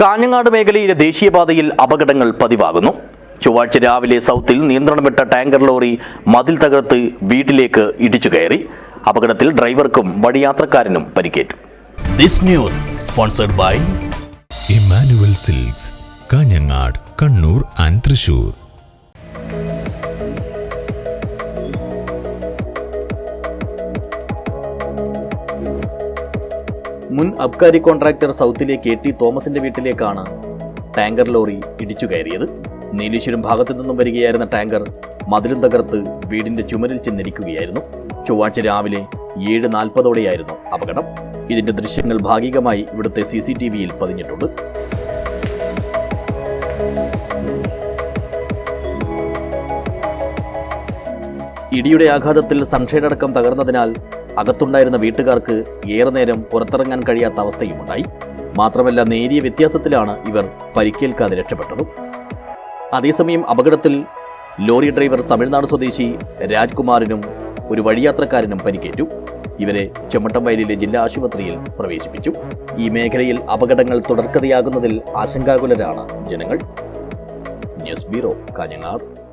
കാഞ്ഞങ്ങാട് മേഖലയിലെ ദേശീയപാതയിൽ അപകടങ്ങൾ പതിവാകുന്നു. ചൊവ്വാഴ്ച രാവിലെ സൗത്തിൽ നിയന്ത്രണം വിട്ട ടാങ്കർ ലോറി മതിൽ തകർത്ത് വീട്ടിലേക്ക് ഇടിച്ചു കയറി. അപകടത്തിൽ ഡ്രൈവർക്കും വഴിയാത്രക്കാരനും പരിക്കേറ്റു. This news sponsored by Emmanuel Silks Kanhangad Kannur and Thrissur മുൻ അബ്കാരി കോൺട്രാക്ടർ സൗത്തിലെ കെ ടി തോമസിന്റെ വീട്ടിലേക്കാണ് ടാങ്കർ ലോറി ഇടിച്ചു കയറിയത്. നീലേശ്വരം ഭാഗത്തു നിന്നും വരികയായിരുന്ന ടാങ്കർ മതിലും തകർത്ത് വീടിന്റെ ചുമരിൽ ചെന്നിരിക്കുകയായിരുന്നു. ചൊവ്വാഴ്ച രാവിലെ ഏഴ് നാൽപ്പതോടെയായിരുന്നു അപകടം. ഇതിന്റെ ദൃശ്യങ്ങൾ ഭാഗികമായി ഇവിടുത്തെ സി സി ടി വിയിൽ പതിഞ്ഞിട്ടുണ്ട്. ഇടിയുടെ ആഘാതത്തിൽ സൺഷൈഡ് അടക്കം തകർന്നതിനാൽ അകത്തുണ്ടായിരുന്ന വീട്ടുകാർക്ക് ഏറെ നേരം പുറത്തിറങ്ങാൻ കഴിയാത്ത അവസ്ഥയുമുണ്ടായി. മാത്രമല്ല നേരിയ വ്യത്യാസത്തിലാണ് ഇവർ പരിക്കേൽക്കാതെ രക്ഷപ്പെട്ടത്. അതേസമയം അപകടത്തിൽ ലോറി ഡ്രൈവർ തമിഴ്നാട് സ്വദേശി രാജ്കുമാറിനും ഒരു വഴിയാത്രക്കാരനും പരിക്കേറ്റു. ഇവരെ ചെമ്മട്ടംവയലിലെ ജില്ലാ ആശുപത്രിയിൽ പ്രവേശിപ്പിച്ചു. ഈ മേഖലയിൽ അപകടങ്ങൾ തുടർക്കഥയാകുന്നതിൽ ആശങ്കാകുലരാണ് ജനങ്ങൾ. News bureau Kanhangad.